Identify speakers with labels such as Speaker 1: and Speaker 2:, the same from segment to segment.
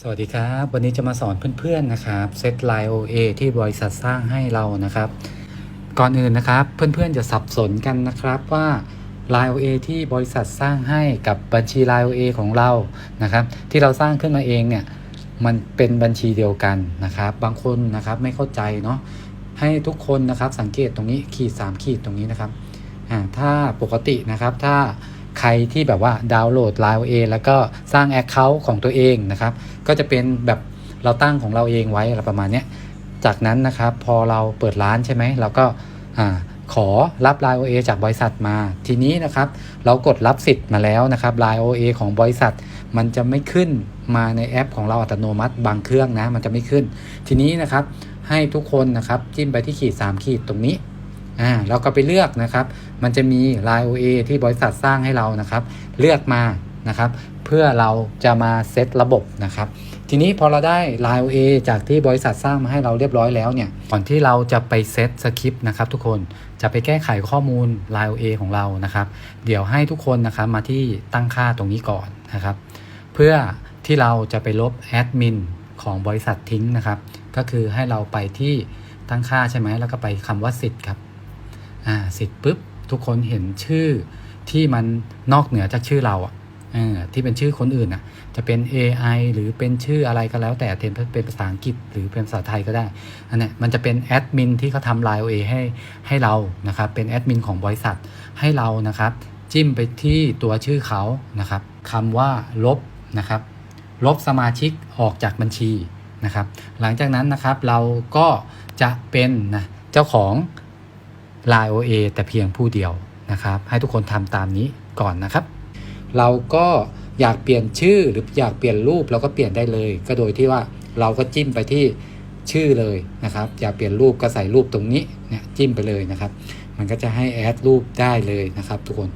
Speaker 1: สวัสดีครับ วันนี้จะมาสอนเพื่อนๆนะครับเซตไลน์ OA ที่บริษัทสร้างให้เรานะครับ ก่อนอื่นนะครับ เพื่อนๆจะสับสนกันนะครับว่า Line OA ที่บริษัทสร้างให้กับบัญชี Line OA ของเรานะครับ ที่เราสร้างขึ้นมาเองเนี่ยมันเป็นบัญชีเดียวกันนะครับ บางคนนะครับไม่เข้าใจเนาะให้ทุกคนนะครับสังเกตตรงนี้ขีด3ขีดตรงนี้นะครับอ่าถ้าปกตินะครับถ้า ใครที่แบบว่าดาวน์โหลด Line OA แล้วก็สร้าง Account ของตัวเองนะครับ ก็จะเป็นแบบเราตั้งของเราเองไว้อะไรประมาณเนี้ยจากนั้นนะครับพอเราเปิดร้านใช่ไหมเราก็ขอรับ Line OA จากบริษัทมา ทีนี้นะครับ เรากดรับสิทธิ์มาแล้วนะครับ Line OA ของบริษัท มันจะไม่ขึ้นมาในแอปของเราอัตโนมัติบางเครื่องนะ มันจะไม่ขึ้น ทีนี้นะครับให้ทุกคนนะครับจิ้มไปที่ขีด 3 ขีดตรงนี้ อ่าเราก็ไปเลือกนะครับ มันจะมี Line OA ที่บริษัทสร้างให้เรานะครับ เลือกมานะครับ เพื่อเราจะมาเซตระบบนะครับ ทีนี้พอเราได้ Line OA จากที่บริษัทสร้างมาให้เราเรียบร้อยแล้วเนี่ยก่อนที่เราจะไปเซตสคริปต์นะครับ ทุกคนจะไปแก้ไขข้อมูล Line OA ของเรานะครับ เดี๋ยวให้ทุกคนนะครับมาที่ตั้งค่าตรงนี้ก่อนนะครับ เพื่อที่เราจะไปลบแอดมินของบริษัททิ้งนะครับ ก็คือให้เราไปที่ตั้งค่าใช่ไหมแล้วก็ไปคำว่าสิทธิ์ครับ อ่าสิทธิ์ปุ๊บทุกคนเห็นชื่อที่มันนอกเหนือจากชื่อเราอะอที่เป็นชื่อคนอื่นอะ จะเป็น AI หรือเป็นชื่ออะไรก็แล้ว แต่เป็นเป็นภาษาอังกฤษหรือเป็นภาษาไทยก็ได้อันนี้มันจะเป็นแอดมินที่เขาทำไลน์ OA ให้ให้เรานะครับเป็นแอดมินของบริษัทให้เรานะครับจิ้มไปที่ตัวชื่อเขานะครับคำว่าลบนะครับ ลบสมาชิกออกจากบัญชีนะครับ หลังจากนั้นนะครับเราก็จะเป็นนะเจ้าของ Line OA แต่เพียงผู้เดียวนะครับ ให้ทุกคนทำตามนี้ก่อนนะครับ เราก็อยากเปลี่ยนชื่อหรืออยากเปลี่ยนรูปเราก็เปลี่ยนได้เลย ก็โดยที่ว่าเราก็จิ้มไปที่ชื่อเลยนะครับ อยากเปลี่ยนรูปก็ใส่รูปตรงนี้เนี่ยจิ้มไปเลยนะครับ มันก็จะให้แอดรูปได้เลยนะครับ ทุกคน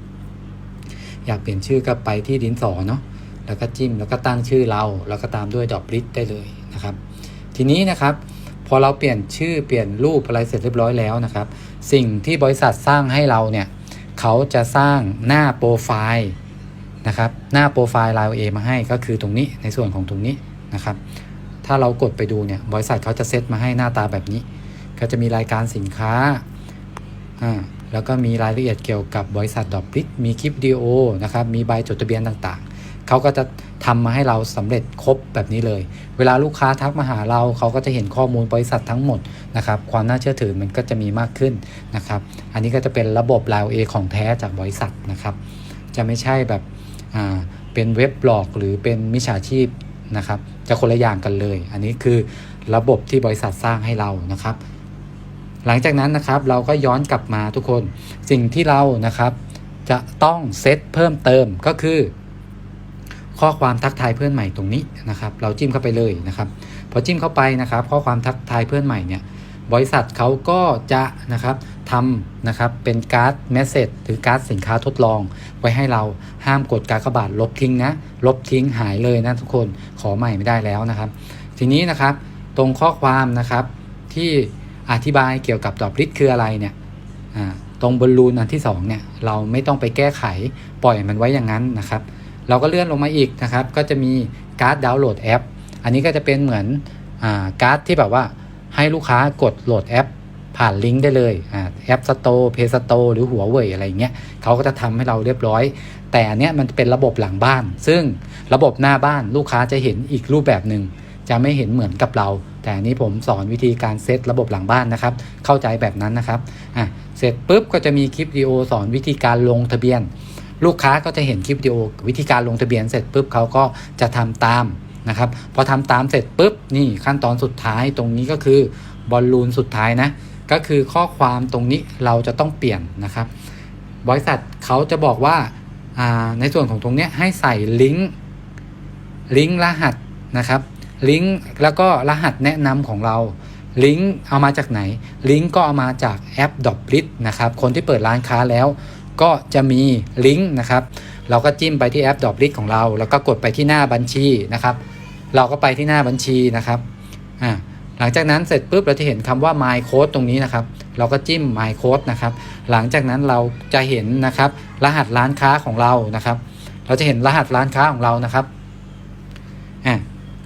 Speaker 1: อยากเปลี่ยนชื่อก็ไปที่ดินสอเนาะแล้วก็จิ้มแล้วก็ตั้งชื่อเรา แล้วก็ตามด้วยดอกลิสได้เลยนะครับ ทีนี้นะครับ พอเราเปลี่ยนชื่อเปลี่ยนรูปอะไรเสร็จเรียบร้อยแล้วนะครับ สิ่งที่บริษัทสร้างให้เราเนี่ยเขาจะสร้างหน้าโปรไฟล์นะครับ หน้าโปรไฟล์ Line OA มาให้ก็คือตรงนี้ในส่วนของตรงนี้นะครับ ถ้าเรากดไปดูเนี่ยบริษัทเขาจะเซตมาให้หน้าตาแบบนี้ ก็จะมีรายการสินค้าอ่าแล้วก็มีรายละเอียดเกี่ยวกับบริษัทดอกลิกมีคลิปวิดีโอนะครับ มีใบจดทะเบียนต่างๆ เขาก็จะ ทำมาให้เราสำเร็จครบแบบนี้เลย เวลาลูกค้าทักมาหาเราเขาก็จะเห็นข้อมูลบริษัททั้งหมดนะครับความน่าเชื่อถือมันก็จะมีมากขึ้นนะครับอันนี้ก็จะเป็นระบบ Line OA ของแท้จากบริษัทนะครับจะไม่ใช่แบบอ่าเป็นเว็บหลอกหรือเป็นมิจฉาชีพนะครับจะคนละอย่างกันเลย อันนี้คือระบบที่บริษัทสร้างให้เรานะครับ หลังจากนั้นนะครับเราก็ย้อนกลับมาทุกคน สิ่งที่เรานะครับจะต้องเซตเพิ่มเติมก็คือ ข้อความทักทายเพื่อนใหม่ตรงนี้นะครับ เราจิ้มเข้าไปเลยนะครับ พอจิ้มเข้าไปนะครับ ข้อความทักทายเพื่อนใหม่เนี่ยบริษัทเขาก็จะนะครับทำนะครับเป็นการ์ดเมสเซจหรือการ์ดสินค้าทดลอง ไว้ให้เราห้ามกดการกระบาดลบทิ้งนะ ลบทิ้งหายเลยนะทุกคนขอใหม่ไม่ได้แล้วนะครับ ทีนี้นะครับตรงข้อความนะครับที่อธิบายเกี่ยวกับดอกลิสคืออะไรเนี่ยตรงบอลลูนอันที่สองเนี่ยเราไม่ต้องไปแก้ไขปล่อยมันไว้อย่างนั้นนะครับ เราก็เลื่อนลงมาอีกนะครับ ก็จะมีการ์ดดาวน์โหลดแอป อันนี้ก็จะเป็นเหมือนอาการ์ดที่แบบว่าให้ลูกค้ากดโหลดแอป ผ่านลิงก์ได้เลยอแอปสโตร์เพย์สโตร์หรือหัวเว่ยอะไรเงี้ยเขาก็จะทำให้เราเรียบร้อย แต่อันเนี้ยมันเป็นระบบหลังบ้าน ซึ่งระบบหน้าบ้านลูกค้าจะเห็นอีกรูปแบบหนึ่งจะไม่เห็นเหมือนกับเรา แต่อันนี้ผมสอนวิธีการเซตระบบหลังบ้านนะครับ เข้าใจแบบนั้นนะครับอะเสร็จปุ๊บก็จะมีคลิปวิดีโอสอนวิธีการลงทะเบียน ลูกค้าก็จะเห็นคลิปวิดีโอวิธีการลงทะเบียนเสร็จปุ๊บเขาก็จะทำตามนะครับพอทำตามเสร็จปุ๊บนี่ขั้นตอนสุดท้ายตรงนี้ก็คือบอลลูนสุดท้ายนะก็คือข้อความตรงนี้เราจะต้องเปลี่ยนนะครับ บริษัทเขาจะบอกว่าาในส่วนของตรงนี้ให้ใส่ลิงก์ลิงก์รหัสนะครับลิงก์แล้วก็รหัสแนะนำของเราลิงก์เอามาจากไหนลิงก์ก็เอามาจากแอปดอ l i t นะครับคนที่เปิดร้านค้าแล้ว ก็จะมีลิงก์นะครับ เราก็จิ้มไปที่แอปดอ l i t ของเรา แล้วก็กดไปที่หน้าบัญชีนะครับ เราก็ไปที่หน้าบัญชีนะครับอ่าหลังจากนั้นเสร็จปุ๊บเราจะเห็นคำว่า my code ตรงนี้นะครับ เราก็จิ้ม my code นะครับ หลังจากนั้นเราจะเห็นนะครับ รหัสร้านค้าของเรานะครับ เราจะเห็นรหัสร้านค้าของเรานะครับอ่า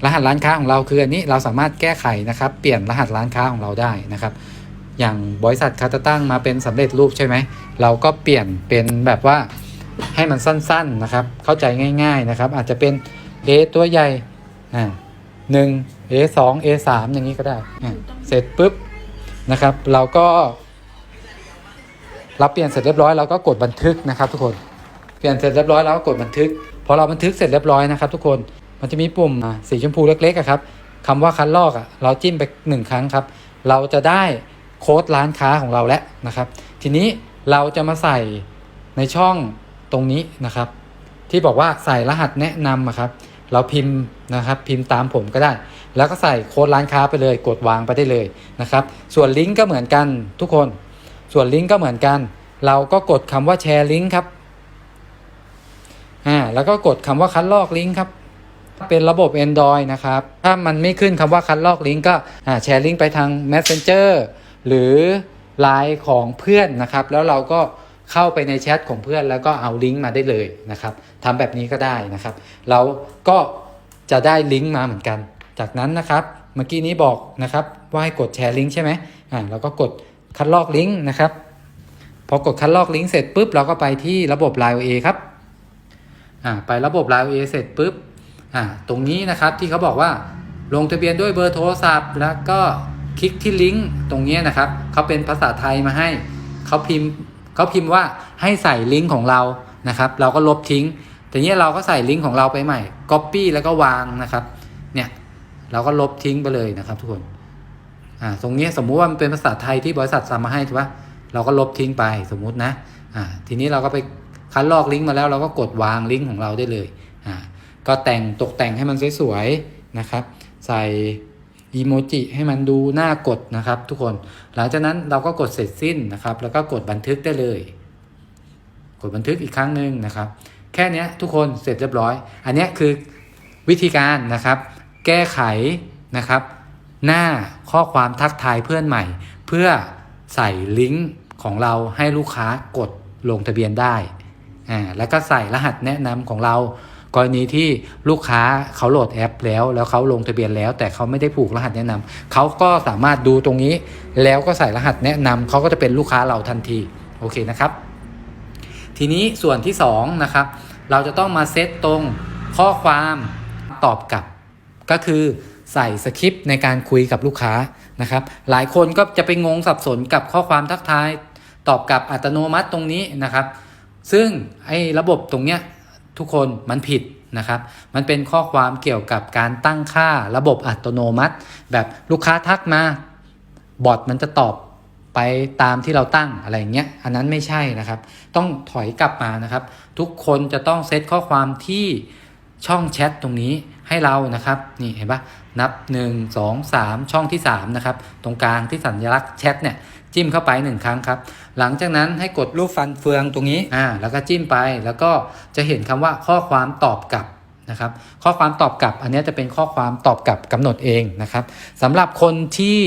Speaker 1: รหัสร้านค้าของเราคืออันนี้เราสามารถแก้ไขนะครับ เปลี่ยนรหัสร้านค้าของเราได้นะครับ อย่างบริษัทคาตาตั้งมาเป็นสำเร็จรูปใช่ไหม เราก็เปลี่ยนเป็นแบบว่าให้มันสั้นๆนะครับ เข้าใจง่าย ๆนะครับ อาจจะเป็น A ตัวใหญ่อ่าหนึ่ง A สอง A สามอย่างนี้ก็ได้ เสร็จปุ๊บนะครับ เราก็เราเปลี่ยนเสร็จเรียบร้อยเราก็กดบันทึกนะครับ ทุกคนเปลี่ยนเสร็จเรียบร้อยแล้วก็กดบันทึกพอเราบันทึกเสร็จเรียบร้อยนะครับ ทุกคนมันจะมีปุ่มสีชมพูเล็กๆครับคำว่าคัดลอกอะเราจิ้มไปหนึ่งครั้งครับ เราจะได้ โค้ดร้านค้าของเราแล้วนะครับ ทีนี้เราจะมาใส่ในช่องตรงนี้นะครับ ที่บอกว่าใส่รหัสแนะนำอะครับเราพิมพ์นะครับพิมพ์ตามผมก็ได้ แล้วก็ใส่โค้ดร้านค้าไปเลยกดวางไปได้เลยนะครับ ส่วนลิงก์ก็เหมือนกันทุกคน ส่วนลิงก์ก็เหมือนกัน เราก็กดคำว่าแชร์ลิงก์ครับอ่าแล้วก็กดคำว่าคัดลอกลิงก์ครับเป็นระบบ Android นะครับ ถ้ามันไม่ขึ้นคำว่าคัดลอกลิงก์ก็อ่าแชร์ลิงก์ไปทาง Messenger หรือ Line ของเพื่อนนะครับ แล้วเราก็เข้าไปในแชทของเพื่อนแล้วก็เอาลิงก์มาได้เลยนะครับทำแบบนี้ก็ได้นะครับ เราก็จะได้ลิงก์มาเหมือนกัน จากนั้นนะครับเมื่อกี้นี้บอกนะครับว่าให้กดแชร์ลิงก์ใช่ไหมอ่าเราก็กดคัดลอกลิงก์นะครับพอกดคัดลอกลิงก์เสร็จปุ๊บเราก็ไปที่ระบบ Line OA ครับอ่าไประบบ Line OA เสร็จปุ๊บอ่าตรงนี้นะครับที่เขาบอกว่าลงทะเบียนด้วยเบอร์โทรศัพท์ แล้วก็ คลิกที่ลิงก์ตรงนี้นะครับเขาเป็นภาษาไทยมาให้เขาพิมพ์เขาพิมพ์ว่าให้ใส่ลิงก์ของเรานะครับ เราก็ลบทิ้งแต่เนี้ยเราก็ใส่ลิงก์ของเราไปใหม่ Copy แล้วก็วางนะครับ เนี่ยเราก็ลบทิ้งไปเลยนะครับ ทุกคนอ่าตรงนี้สมมุติว่ามันเป็นภาษาไทยที่บริษัทสั่งมาให้ถูกปะเราก็ลบทิ้งไปสมมุตินะอ่าทีนี้เราก็ไปคัดลอกลิงก์มาแล้วเราก็กดวางลิงก์ของเราได้เลยอ่าก็แต่งตกแต่งให้มันสวยๆนะครับ ใส่ อีโมจิให้มันดูน่ากดนะครับ ทุกคน หลังจากนั้นเราก็กดเสร็จสิ้นนะครับ แล้วก็กดบันทึกได้เลย กดบันทึกอีกครั้งหนึ่งนะครับ แค่นี้ทุกคนเสร็จเรียบร้อย อันนี้คือวิธีการนะครับ แก้ไขนะครับ หน้าข้อความทักทายเพื่อนใหม่ เพื่อใส่ลิงก์ของเราให้ลูกค้ากดลงทะเบียนได้อ่าแล้วก็ใส่รหัสแนะนำของเรา กรณีที่ลูกค้าเขาโหลดแอป แล้วแล้วเขาลงทะเบียนแล้ว แต่เขาไม่ได้ผูกรหัสแนะนำเขาก็สามารถดูตรงนี้ แล้วก็ใส่รหัสแนะนำเขาก็จะเป็นลูกค้าเราทันทีโอเคนะครับ ทีนี้ส่วนที่2นะครับเราจะต้องมาเซตตรงข้อความตอบกลับ ก็คือใส่สคริปต์ในการคุยกับลูกค้านะครับหลายคนก็จะไปงงสับสนกับข้อความทักทาย ตอบกลับอัตโนมัติตรงนี้นะครับ ซึ่งไอ้ระบบตรงเนี้ย ทุกคนมันผิดนะครับ มันเป็นข้อความเกี่ยวกับการตั้งค่าระบบอัตโนมัติ แบบลูกค้าทักมาบอทมันจะตอบไปตามที่เราตั้งอะไรเงี้ย อันนั้นไม่ใช่นะครับ ต้องถอยกลับมานะครับ ทุกคนจะต้องเซตข้อความที่ช่องแชทตรงนี้ให้เรานะครับ นี่เห็นปะนับ 1 2 3 ช่องที่3นะครับ ตรงกลางที่สัญลักษณ์แชทเนี่ย จิ้มเข้าไปหนึ่งครั้งครับ หลังจากนั้นให้กดรูปฟันเฟืองตรงนี้อ่าแล้วก็จิ้มไปแล้วก็จะเห็นคำว่าข้อความตอบกลับนะครับข้อความตอบกลับ อันนี้จะเป็นข้อความตอบกลับกำหนดเองนะครับสำหรับคนที่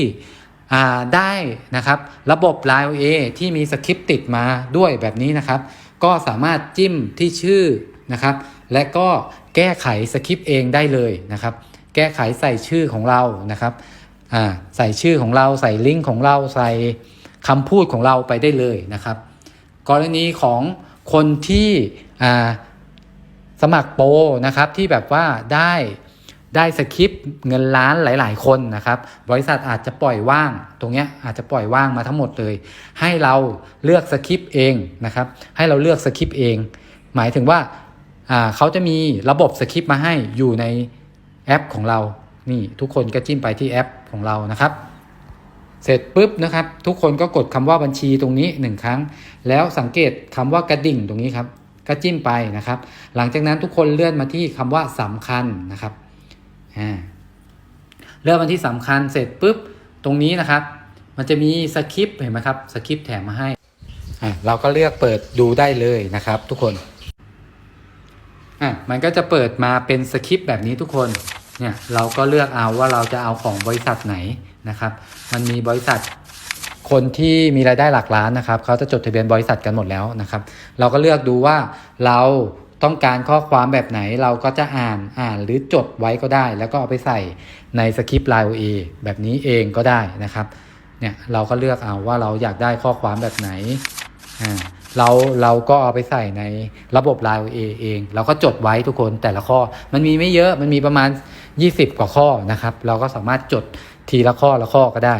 Speaker 1: อ่าได้นะครับระบบ Line OA ที่มีสคริปต์ติดมาด้วยแบบนี้นะครับ ก็สามารถจิ้มที่ชื่อนะครับ และก็แก้ไขสคริปต์เองได้เลยนะครับ แก้ไขใส่ชื่อของเรานะครับใส่ชื่อของเราใส่ลิงก์ของเราใส่ คำพูดของเราไปได้เลยนะครับ กรณีของคนที่สมัครโปรนะครับที่แบบว่าได้ได้สคริปต์เงินล้านหลาย ๆ คนนะครับ บริษัทอาจจะปล่อยว่าง ตรงเนี้ยอาจจะปล่อยว่างมาทั้งหมดเลย ให้เราเลือกสคริปต์เองนะครับ ให้เราเลือกสคริปต์เอง หมายถึงว่าเขาจะมีระบบสคริปต์มาให้อยู่ในแอปของเรา นี่ทุกคนก็จิ้มไปที่แอปของเรานะครับ เสร็จปุ๊บนะครับ ทุกคนก็กดคำว่าบัญชีตรงนี้หนึ่งครั้ง แล้วสังเกตคำว่ากระดิ่งตรงนี้ครับก็จิ้มไปนะครับ หลังจากนั้นทุกคนเลื่อนมาที่คำว่าสำคัญนะครับเลื่อนมาที่สำคัญเสร็จปุ๊บตรงนี้นะครับ มันจะมีสคริปต์เห็นไหมครับสคริปต์แถมมาให้เราก็เลือกเปิดดูได้เลยนะครับ ทุกคนอะมันก็จะเปิดมาเป็นสคริปต์แบบนี้ทุกคน เนี่ยเราก็เลือกเอาว่าเราจะเอาของบริษัทไหนนะครับ มันมีบริษัทคนที่มีรายได้หลักล้านนะครับเขาจะจดทะเบียนบริษัทกันหมดแล้วนะครับ เราก็เลือกดูว่าเราต้องการข้อความแบบไหนเราก็จะอ่านอ่านหรือจดไว้ก็ได้ แล้วก็เอาไปใส่ในสคริปต์ Line OA แบบนี้เองก็ได้นะครับเนี่ยเราก็เลือกเอาว่าเราอยากได้ข้อความแบบไหนอ่าเราเราก็เอาไปใส่ในระบบ Line OA เอง เราก็จดไว้ทุกคนแต่ละข้อมันมีไม่เยอะมันมีประมาณ 20 กว่าข้อนะครับ เราก็สามารถจดทีละข้อละข้อก็ได้